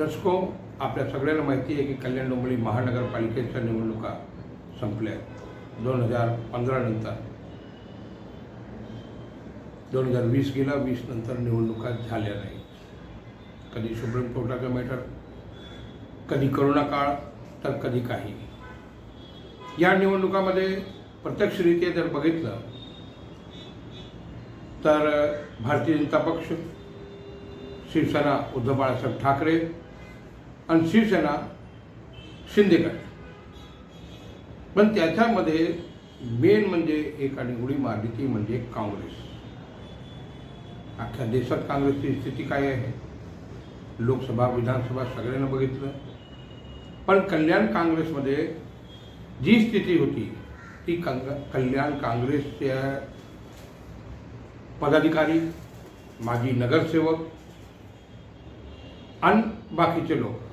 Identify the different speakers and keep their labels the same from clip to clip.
Speaker 1: दर्शको आपल्या सगळ्यांना माहिती आहे की कल्याण डोंबळी महानगरपालिकेच्या निवडणुका संपल्या आहेत. दोन हजार पंधरा नंतर. दोन हजार वीस गेला वीस नंतर निवडणुका झाल्या नाही कधी सुप्रीम कोर्टाचं मॅटर कधी करोना काळ तर कधी काही. या निवडणुकामध्ये प्रत्यक्षरित्या जर बघितलं तर भारतीय जनता पक्ष शिवसेना उद्धव बाळासाहेब ठाकरे आणि शिवसेना शिंदेगड पण त्याच्यामध्ये मेन म्हणजे एक उडी मारली ती म्हणजे काँग्रेस. अख्ख्या देशात काँग्रेसची स्थिती काय आहे? लोकसभा विधानसभा सगळ्यांना बघितलं. पण कल्याण काँग्रेसमध्ये जी स्थिती होती ती कंग कल्याण काँग्रेसच्या पदाधिकारी माजी नगरसेवक आणि बाकीचे लोक.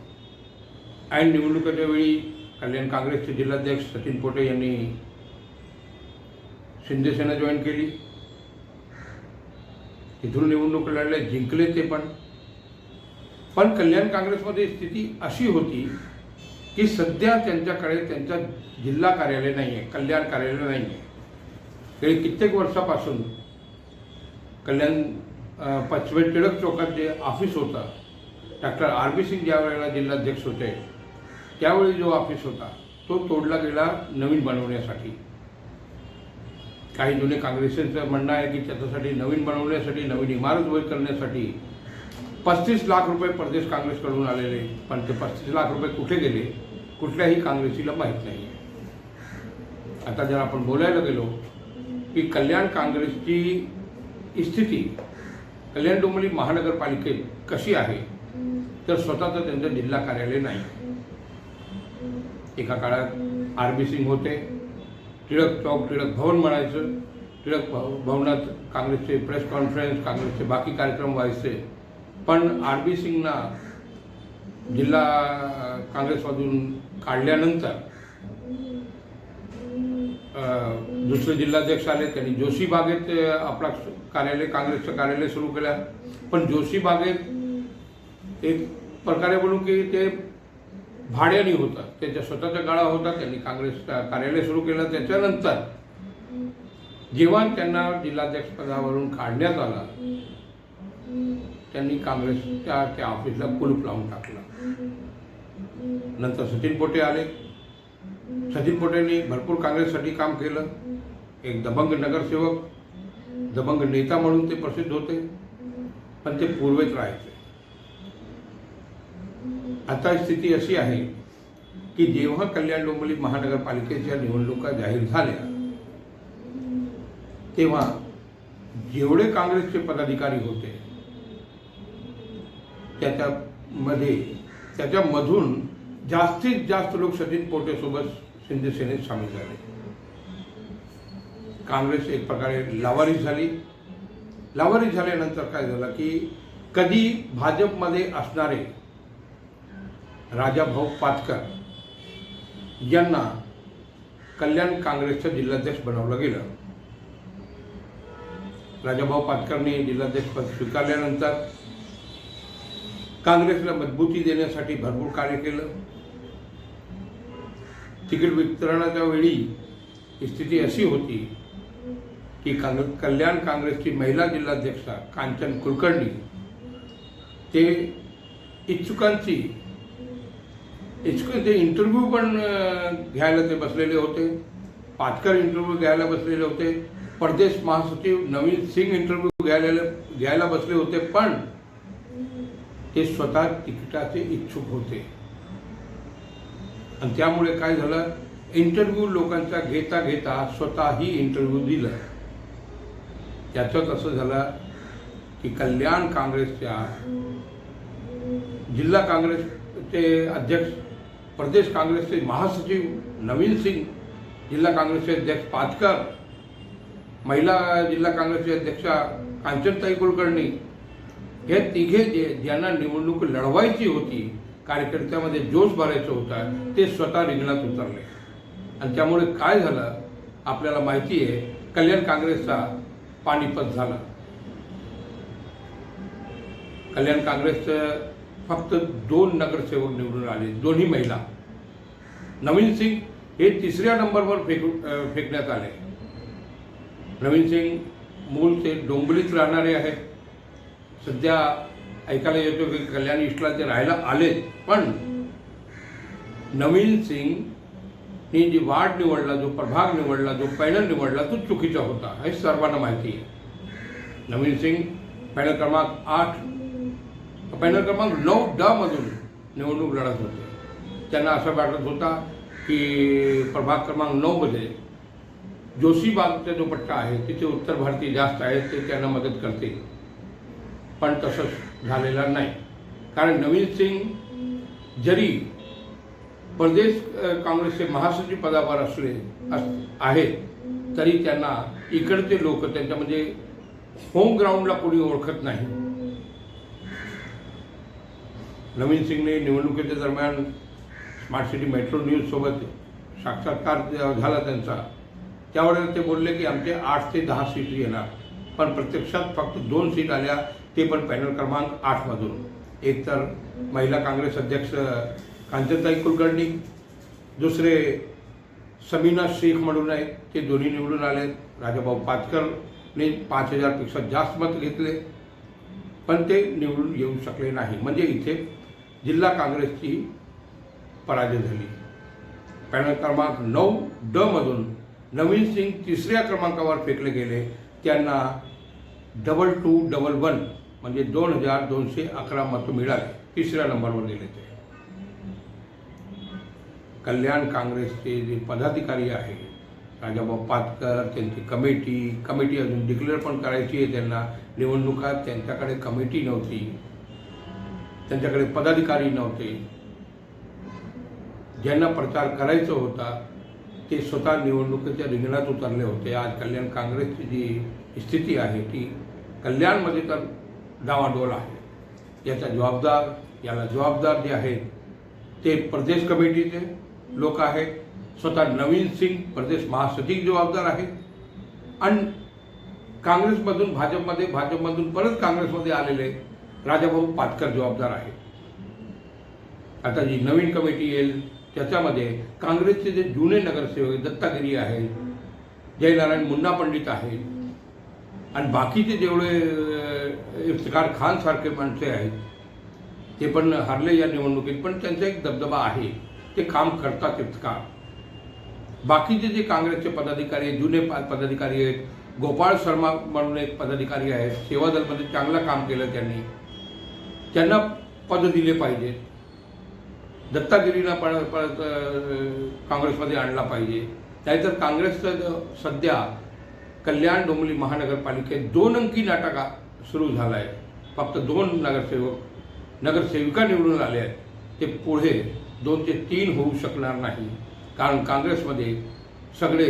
Speaker 1: ऐन निवडणुकीच्या वेळी कल्याण काँग्रेसचे जिल्हाध्यक्ष सचिन पोटे यांनी शिंदेसेना जॉईन केली. तिथून निवडणूक लढल्या जिंकले ते पण. पण कल्याण काँग्रेसमध्ये स्थिती अशी होती की सध्या त्यांच्याकडे त्यांचा जिल्हा कार्यालय नाही आहे कल्याण कार्यालय नाही आहे गेली कित्येक वर्षापासून कल्याण पाचवे पचवे टिळक चौकात जे ऑफिस होतं डॉक्टर आर बी सिंग ज्या वेळेला जिल्हाध्यक्ष होते त्यावेळी जो ऑफिस होता तो तोडला गेला नवीन बनवण्यासाठी. काही जुने काँग्रेसचं म्हणणं आहे की त्याच्यासाठी नवीन बनवण्यासाठी नवीन इमारत उभी करण्यासाठी पस्तीस लाख रुपये प्रदेश काँग्रेसकडून आलेले. पण ते पस्तीस लाख रुपये कुठे गेले कुठल्याही काँग्रेसीला माहीत नाही. आता जर आपण बोलायला गेलो की कल्याण काँग्रेसची स्थिती कल्याण डोंबिवली महानगरपालिकेत कशी आहे तर स्वतःचं त्यांचं जिल्हा कार्यालय नाही. एका काळात आर बी सिंग होते. टिळक चौक टिळक भवन म्हणायचं. टिळक भव- भवनात काँग्रेसचे प्रेस कॉन्फरन्स काँग्रेसचे बाकी कार्यक्रम व्हायचे. पण आर बी सिंगना जिल्हा काँग्रेसमधून काढल्यानंतर दुसरे जिल्हाध्यक्ष आले. त्यांनी जोशी बागेत आपला कार्यालय काँग्रेसचं कार्यालय सुरू केलं. पण जोशी बागेत एक प्रकारे बोलू की ते भाड्याने होतात. त्यांच्या स्वतःचा गाळा होता त्यांनी काँग्रेस कार्यालय सुरू केलं त्याच्यानंतर जेव्हा त्यांना जिल्हाध्यक्षपदावरून काढण्यात आलं त्यांनी काँग्रेसच्या त्या ऑफिसला कुलूप लावून टाकलं. नंतर सचिन पोटे आले. सचिन पोटेंनी भरपूर काँग्रेससाठी काम केलं. एक दबंग नगरसेवक दबंग नेता म्हणून ते प्रसिद्ध होते. पण ते पूर्वेत राहायचे. आता स्थिती अशी आहे की जेव्हा कल्याण डोंबिवली महानगरपालिकेच्या निवडणुका जाहीर झाल्या तेव्हा जेवढे काँग्रेसचे पदाधिकारी होते त्याच्यामध्ये त्याच्यामधून जास्तीत जास्त लोक सचिन पोटेसोबत शिंदे सेनेत सामील झाले. काँग्रेस एक प्रकारे लावारीस झाली. लावारी झाल्यानंतर काय झालं की कधी भाजपमध्ये असणारे राजाभाऊ पाटकर यांना कल्याण काँग्रेसचं जिल्हाध्यक्ष बनवलं गेलं. राजाभाऊ पाटकरने जिल्हाध्यक्षपद स्वीकारल्यानंतर काँग्रेसला मजबूती देण्यासाठी भरपूर कार्य केलं. तिकीट वितरणाच्या वेळी स्थिती अशी होती की काँग्रेस कल्याण काँग्रेसची महिला जिल्हाध्यक्षा कांचन कुलकर्णी ते इच्छुकांची इच्छुक ते इंटरव्ह्यू पण घ्यायला ते बसलेले होते. पाचकर इंटरव्ह्यू घ्यायला बसलेले होते. परदेश महासचिव नवीन सिंग इंटरव्ह्यू घ्यायला घ्यायला बसले होते पण ते स्वतः तिकिटाचे इच्छुक होते. आणि त्यामुळे काय झालं? इंटरव्ह्यू लोकांचा घेता घेता स्वतःही इंटरव्ह्यू दिला. त्याच्यात असं झालं की कल्याण काँग्रेसच्या जिल्हा काँग्रेसचे अध्यक्ष प्रदेश काँग्रेसचे महासचिव नवीन सिंग जिल्हा काँग्रेसचे अध्यक्ष पाटकर महिला जिल्हा काँग्रेसचे अध्यक्षा कांचनताई कुलकर्णी हे तिघे जे ज्यांना निवडणूक लढवायची होती कार्यकर्त्यामध्ये जोश भरायचा होता ते स्वतः रिंगणात उतरले. आणि त्यामुळे काय झालं आपल्याला माहिती आहे कल्याण काँग्रेसचा पाणीपत झाला. कल्याण काँग्रेसचं फक्त दोन नगरसेवक निवडून आले दोन्ही महिला. नवीन सिंग हे तिसऱ्या नंबरवर फेकू फेकण्यात आले. नवीन सिंग मूळचे डोंबलीत राहणारे आहेत. सध्या ऐकायला येतो की कल्याण इष्टला ते राहायला आलेत पण नवीन सिंग ही जी वार्ड निवडला जो प्रभाग निवडला जो पॅनल निवडला तो चुकीचा होता हे सर्वांना माहिती आहे. नवीन सिंग पॅनल क्रमांक आठ पॅनल क्रमांक नऊ ड मधून निवडणूक लढत होते. त्यांना असं वाटत होता की प्रभाग क्रमांक नऊमध्ये जोशीबागचा जो पट्टा आहे तिथे उत्तर भारतीय जास्त आहेत ते त्यांना मदत करतील. पण तसंच झालेलं नाही. कारण नवीन सिंग जरी प्रदेश काँग्रेसचे महासचिव पदावर असले अस आहेत तरी त्यांना इकडचे लोक त्यांच्या म्हणजे होम ग्राउंडला कोणी ओळखत नाही. नवीन सिंगने निवडणुकीच्या दरम्यान स्मार्ट सिटी मेट्रो न्यूजसोबत साक्षात्कार झाला त्यांचा. त्यावेळेला ते बोलले की आमचे आठ ते दहा सीट येणार पण प्रत्यक्षात फक्त दोन सीट आल्या ते पण पॅनल क्रमांक आठमधून एक तर महिला काँग्रेस अध्यक्ष कांचनताई कुलकर्णी दुसरे समीना शेख म्हणून आहेत ते दोन्ही निवडून आले राजाभाऊ पाचकरने पाच हजारपेक्षा जास्त मत घेतले पण ते निवडून येऊ शकले नाही. म्हणजे इथे जिल्हा काँग्रेसची पराजय झाली. पॅनल क्रमांक नऊ ड मधून नवीन सिंग तिसऱ्या क्रमांकावर फेकले गेले. त्यांना डबल टू डबल वन म्हणजे दोन हजार दोनशे अकरा मतं मिळाले. तिसऱ्या नंबरवर गेले ते. कल्याण काँग्रेसचे जे पदाधिकारी आहे राजाभाऊ पातकर त्यांची कमिटी कमिटी अजून डिक्लेअर पण करायची आहे त्यांना. निवडणुकात त्यांच्याकडे कमिटी नव्हती. त्यांच्याकडे पदाधिकारी नव्हते. ज्यांना प्रचार करायचा होता ते स्वतः निवडणुकीच्या रिंगणात उतरले होते. आज कल्याण काँग्रेसची जी स्थिती आहे ती कल्याणमध्ये तर डावाडोल आहे. याचा जबाबदार याला जबाबदार जे आहेत ते प्रदेश कमिटीचे लोक आहेत. स्वतः नवीन सिंग प्रदेश महासचिव जबाबदार आहेत. आणि काँग्रेसमधून भाजपमध्ये भाजपमधून परत काँग्रेसमध्ये आलेले राजाभाऊ पाटकर जबाबदार आहेत. आता जी नवीन कमिटी येईल त्याच्यामध्ये काँग्रेसचे जे जुने नगरसेवक दत्तागिरी आहेत जयनारायण मुन्ना पंडित आहेत आणि बाकीचे जेवढे इफ्तकार खानसारखे खान सारखे माणसे आहेत ते पण हरले या निवडणुकीत पण त्यांचा एक दबदबा आहे ते काम करतात इफ्तकार बाकीचे जे काँग्रेसचे पदाधिकारी आहेत जुने पदाधिकारी आहेत गोपाळ शर्मा म्हणून एक पदाधिकारी आहेत सेवा दलमध्ये चांगलं काम केलं त्यांनी त्यांना पद दिले पाहिजेत. दत्तागिरीला पण परत काँग्रेसमध्ये आणला पाहिजे. नाहीतर काँग्रेसचं सध्या कल्याण डोंबली महानगरपालिकेत दोन अंकी नाटका सुरू झाला आहे फक्त दोन नगरसेवक नगरसेविका निवडून आले आहेत. ते पुढे दोन ते तीन होऊ शकणार नाही. कारण काँग्रेसमध्ये सगळे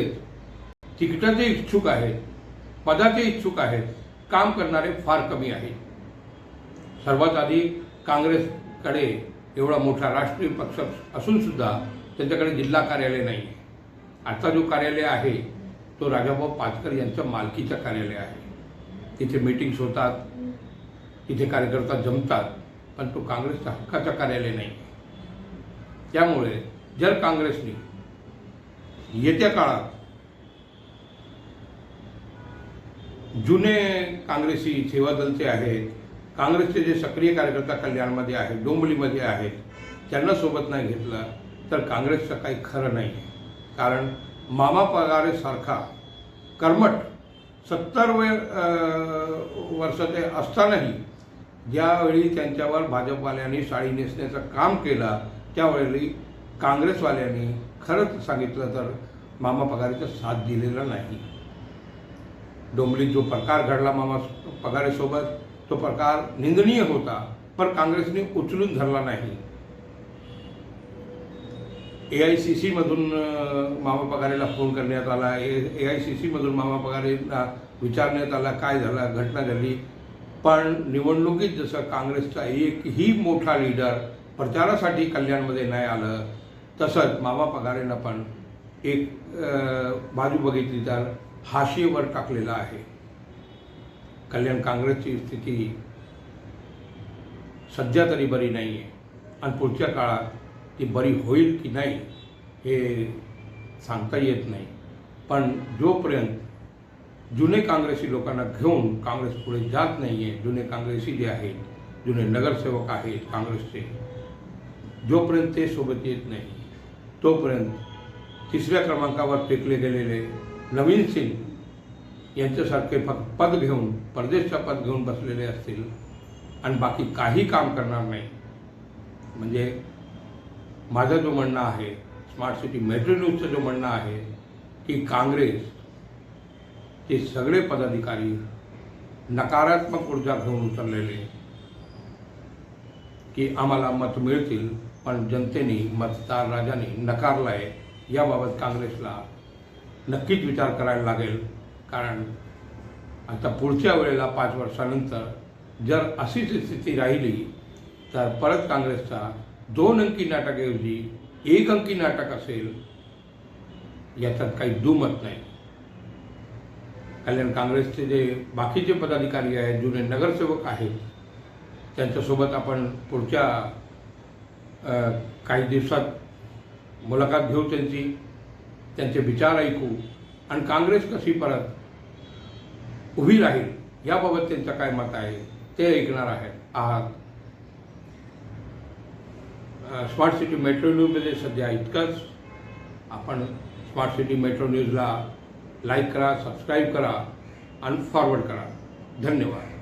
Speaker 1: तिकिटाचे इच्छुक आहेत पदाचे इच्छुक आहेत. काम करणारे फार कमी आहेत. सर्वात आधी काँग्रेसकडे एवढा मोठा राष्ट्रीय पक्ष असूनसुद्धा त्यांच्याकडे जिल्हा कार्यालय नाही आहे. आता जो कार्यालय आहे तो राजाभाऊ पाचकर यांच्या मालकीचं कार्यालय आहे. तिथे मीटिंग्स होतात तिथे कार्यकर्ता जमतात पण तो काँग्रेसचा हक्काचं कार्यालय नाही. त्यामुळे जर काँग्रेसने येत्या काळात जुने काँग्रेसी सेवादलचे आहेत काँग्रेसचे जे सक्रिय कार्यकर्ता कल्याणमध्ये आहेत डोंबलीमध्ये आहेत त्यांना सोबत नाही घेतलं तर काँग्रेसचं काही खरं नाही आहे. कारण मामा पगारेसारखा कर्मठ सत्तर वे वर्षाचे असतानाही ज्यावेळी त्यांच्यावर भाजपवाल्यांनी साडी नेसण्याचं काम केलं त्यावेळी काँग्रेसवाल्यांनी खरंच सांगितलं तर मामा पगारेचं साथ दिलेला नाही. डोंबलीत जो प्रकार घडला मामा पगारेसोबत तो प्रकार निंदनीय होता पण काँग्रेसने उचलून धरला नाही. ए आय सी सीमधून मामा पगारेला फोन करण्यात आला ए आय सी सीमधून मामा पगारेला विचारण्यात आला काय झाला घटना झाली पण निवडणुकीत जसं काँग्रेसचा एकही मोठा लीडर प्रचारासाठी कल्याणमध्ये नाही आलं तसंच मामा पगारेनं पण एक बाजू बघितली तर हाशीवर टाकलेला आहे. कल्याण काँग्रेसची स्थिती सध्या तरी बरी नाही आहे. आणि पुढच्या काळात ती बरी होईल की नाही हे सांगता येत नाही. पण जोपर्यंत जुने काँग्रेसी लोकांना घेऊन काँग्रेस पुढे जात नाही आहे जुने काँग्रेसी जे आहेत जुने नगरसेवक आहेत काँग्रेसचे जोपर्यंत ते सोबत येत नाही तोपर्यंत तिसऱ्या क्रमांकावर टेकले गेलेले नवीन सिंग यांच्यासारखे फक्त पद घेऊन परदेशचा पद घेऊन बसलेले असतील आणि बाकी काही काम करणार नाही. म्हणजे माझं जो म्हणणं आहे स्मार्ट सिटी मेट्रो न्यूजचं जो म्हणणं आहे की काँग्रेस ते सगळे पदाधिकारी नकारात्मक ऊर्जा घेऊन उतरलेले की आम्हाला मत मिळतील पण जनतेने मतदार राजाने नकारला आहे याबाबत काँग्रेसला नक्कीच विचार करायला लागेल. कारण आता पुढच्या वेळेला पाच वर्षानंतर जर अशीच स्थिती राहिली तर परत काँग्रेसचा दोन अंकी नाटकाऐवजी एक अंकी नाटक असेल याच्यात काही दुमत नाही. कल्याण काँग्रेसचे जे बाकीचे पदाधिकारी आहेत जुने नगरसेवक आहेत त्यांच्यासोबत आपण पुढच्या काही दिवसात मुलाखत घेऊ त्यांची त्यांचे विचार ऐकू. आणि काँग्रेस कशी परत उभी राहील. याबाबत त्यांचं काय मत आहे ते ऐकणार आहेत. आहात. स्मार्ट सिटी मेट्रो न्यूजमध्ये सध्या इतकंच. आपण स्मार्ट सिटी मेट्रो न्यूजला लाईक करा सबस्क्राईब करा आणि फॉरवर्ड करा. धन्यवाद.